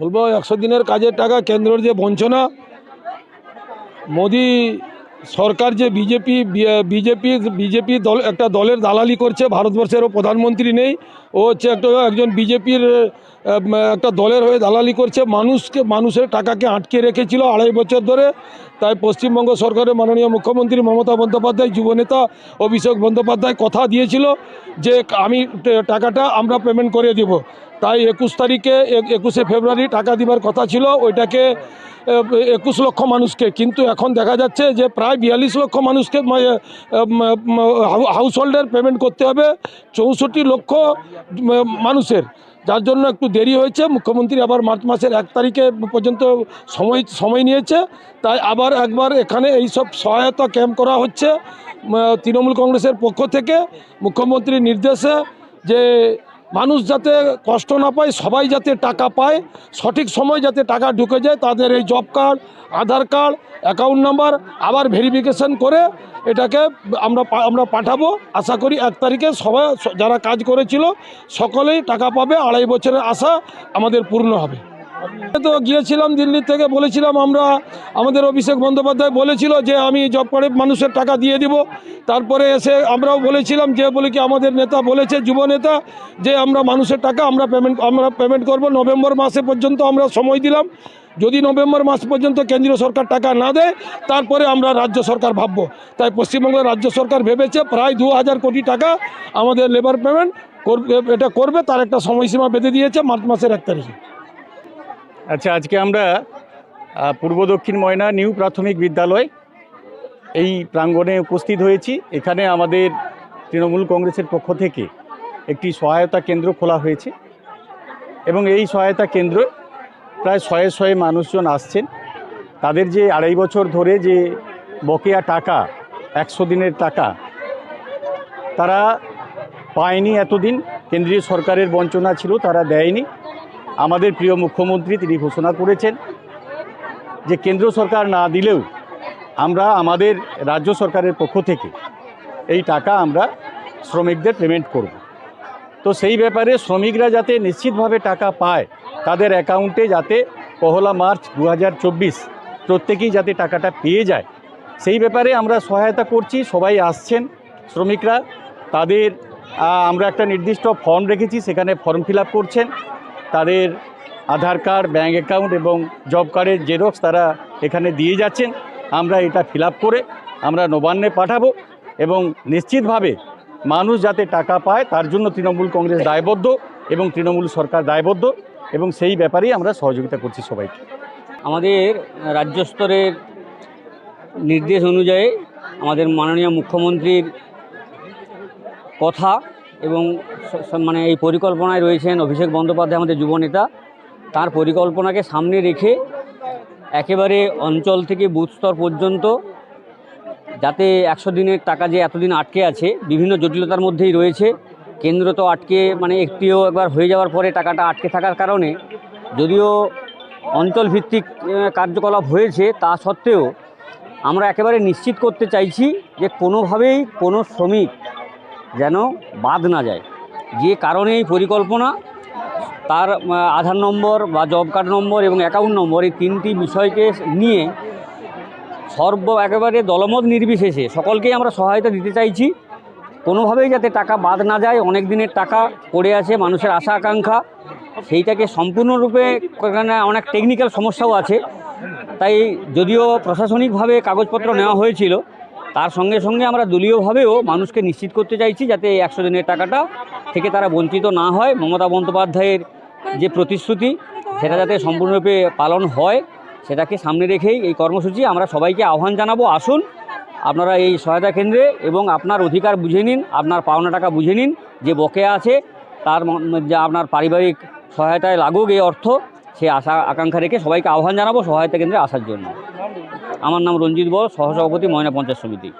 বলব, একশো দিনের কাজের টাকা কেন্দ্রের যে বঞ্চনা, মোদি সরকার যে বিজেপি বিজেপি বিজেপি দল, একটা দলের দালালি করছে, ভারতবর্ষেরও প্রধানমন্ত্রী নেই, ও হচ্ছে একটা, একজন বিজেপির একটা দলের হয়ে দালালি করছে, মানুষকে, মানুষের টাকাকে আটকে রেখেছিল আড়াই বছর ধরে, তাই পশ্চিমবঙ্গ সরকারের মাননীয় মুখ্যমন্ত্রী মমতা বন্দ্যোপাধ্যায় যুবনেতা অভিষেক বন্দ্যোপাধ্যায় কথা দিয়েছিল যে আমি টাকাটা আমরা পেমেন্ট করে দিব। তাই একুশ তারিখে একুশে ফেব্রুয়ারি টাকা দিবার কথা ছিল, ওইটাকে একুশ লক্ষ মানুষকে। কিন্তু এখন দেখা যাচ্ছে যে প্রায় বিয়াল্লিশ লক্ষ মানুষকে হাউস হোল্ডের পেমেন্ট করতে হবে চৌষট্টি লক্ষ মানুষের। যার জন্য একটু দেরি হয়েছে, মুখ্যমন্ত্রী আবার মার্চ মাসের এক তারিখে পর্যন্ত সময় সময় নিয়েছে। তাই আবার একবার এখানে এই সব সহায়তা ক্যাম্প করা হচ্ছে তৃণমূল কংগ্রেসের পক্ষ থেকে। মুখ্যমন্ত্রীর নির্দেশে যে মানুষ যাতে কষ্ট না পায়, সবাই যাতে টাকা পায়, সঠিক সময় যাতে টাকা ঢুকে যায়, তাদের এই job card, Aadhaar card account number আবার ভেরিফিকেশন করে এটাকে আমরা আমরা পাঠাবো। আশা করি এক তারিখে সবাই, যারা কাজ করেছিল, সকলেই টাকা পাবে। আড়াই বছরের আশা আমাদের পূর্ণ হবে। তো গিয়েছিলাম দিল্লি থেকে, বলেছিলাম আমরা, আমাদের অভিষেক বন্দ্যোপাধ্যায় বলেছিল যে আমি জব কার্ডে মানুষের টাকা দিয়ে দিব। তারপরে এসে আমরাও বলেছিলাম যে বলে কি আমাদের নেতা বলেছে, যুব নেতা, যে আমরা মানুষের টাকা আমরা পেমেন্ট আমরা পেমেন্ট করব। নভেম্বর মাসে পর্যন্ত আমরা সময় দিলাম। যদি নভেম্বর মাস পর্যন্ত কেন্দ্রীয় সরকার টাকা না দেয়, তারপরে আমরা রাজ্য সরকার ভাববো। তাই পশ্চিমবঙ্গের রাজ্য সরকার ভেবেছে প্রায় দু হাজার কোটি টাকা আমাদের লেবার পেমেন্ট এটা করবে, তার একটা সময়সীমা বেঁধে দিয়েছে, মার্চ মাসের এক তারিখে। আচ্ছা আজকে আমরা পূর্ব দক্ষিণ ময়না নিউ প্রাথমিক বিদ্যালয় এই প্রাঙ্গণে উপস্থিত হয়েছি। এখানে আমাদের তৃণমূল কংগ্রেসের পক্ষ থেকে একটি সহায়তা কেন্দ্র খোলা হয়েছে এবং এই সহায়তা কেন্দ্র প্রায় শয়ে শয়ে মানুষজন আসছেন। তাদের যে আড়াই বছর ধরে যে বকেয়া টাকা, একশো দিনের টাকা, তারা পায়নি এতদিন। কেন্দ্রীয় সরকারের বঞ্চনা ছিল, তারা দেয়নি। আমাদের প্রিয় মুখ্যমন্ত্রী তিনি ঘোষণা করেছেন যে কেন্দ্র সরকার না দিলেও আমরা আমাদের রাজ্য সরকারের পক্ষ থেকে এই টাকা আমরা শ্রমিকদের পেমেন্ট করব। তো সেই ব্যাপারে শ্রমিকরা যাতে নিশ্চিতভাবে টাকা পায়, তাদের অ্যাকাউন্টে যাতে পহলা মার্চ দু হাজার চব্বিশ প্রত্যেকেই যাতে টাকাটা পেয়ে যায়, সেই ব্যাপারে আমরা সহায়তা করছি, সবাই আসছেন শ্রমিকরা, তাদের আমরা একটা নির্দিষ্ট ফর্ম রেখেছি, সেখানে ফর্ম ফিল করছেন। তাদের আধার কার্ড, ব্যাঙ্ক অ্যাকাউন্ট এবং জব কার্ডের জেরক্স তারা এখানে দিয়ে যাচ্ছেন। আমরা এটা ফিল করে আমরা নবান্নে পাঠাবো এবং নিশ্চিতভাবে মানুষ যাতে টাকা পায় তার জন্য তৃণমূল কংগ্রেস দায়বদ্ধ এবং তৃণমূল সরকার দায়বদ্ধ এবং সেই ব্যাপারেই আমরা সহযোগিতা করছি সবাইকে। আমাদের রাজ্য স্তরের নির্দেশ অনুযায়ী আমাদের মাননীয় মুখ্যমন্ত্রীর কথা এবং মানে এই পরিকল্পনায় রয়েছেন অভিষেক বন্দ্যোপাধ্যায়, আমাদের যুবনেতা তার পরিকল্পনাকে সামনে রেখে একেবারে অঞ্চল থেকে বুথ স্তর পর্যন্ত যাতে একশো দিনের টাকা যে এতদিন আটকে আছে, বিভিন্ন জটিলতার মধ্যেই রয়েছে। কেন্দ্র তো আটকে মানে একটিও একবার হয়ে যাওয়ার পরে টাকাটা আটকে থাকার কারণে যদিও অঞ্চল ভিত্তিক কার্যকলাপ হয়েছে, তা সত্ত্বেও আমরা একেবারে নিশ্চিত করতে চাইছি যে কোনোভাবেই কোনো শ্রমিক যেন বাদ না যায়। যে কারণে এই পরিকল্পনা, তার আধার নম্বর বা জব কার্ড নম্বর এবং অ্যাকাউন্ট নম্বর এই তিনটি বিষয়কে নিয়ে সর্ব একেবারে দলমত নির্বিশেষে সকলকেই আমরা সহায়তা দিতে চাইছি। কোনোভাবেই যাতে টাকা বাদ না যায়, অনেক দিনের টাকা পড়ে আছে, মানুষের আশা, আকাঙ্ক্ষা, সেইটাকে সম্পূর্ণরূপে অনেক টেকনিক্যাল সমস্যাও আছে। তাই যদিও প্রশাসনিকভাবে কাগজপত্র নেওয়া হয়েছিল তার সঙ্গে সঙ্গে আমরা দলীয়ভাবেও মানুষকে নিশ্চিত করতে চাইছি যাতে এই একশো দিনের টাকাটা থেকে তারা বঞ্চিত না হয়। মমতা বন্দ্যোপাধ্যায়ের যে প্রতিশ্রুতি, সেটা যাতে সম্পূর্ণরূপে পালন হয়, সেটাকে সামনে রেখেই এই কর্মসূচি আমরা সবাইকে আহ্বান জানাব। আসুন, আপনারা এই সহায়তা কেন্দ্রে এবং আপনার অধিকার বুঝে নিন, আপনার পাওনা টাকা বুঝে নিন, যে বকেয়া আছে, তার যা আপনার পারিবারিক সহায়তায় লাগুক এই অর্থ, সে আশা, আকাঙ্ক্ষা রেখে সবাইকে আহ্বান জানাব সহায়তা কেন্দ্রে আসার জন্য। আমার নাম রঞ্জিত বর সহসভাপতি ময়না পঞ্চায়েত সমিতি।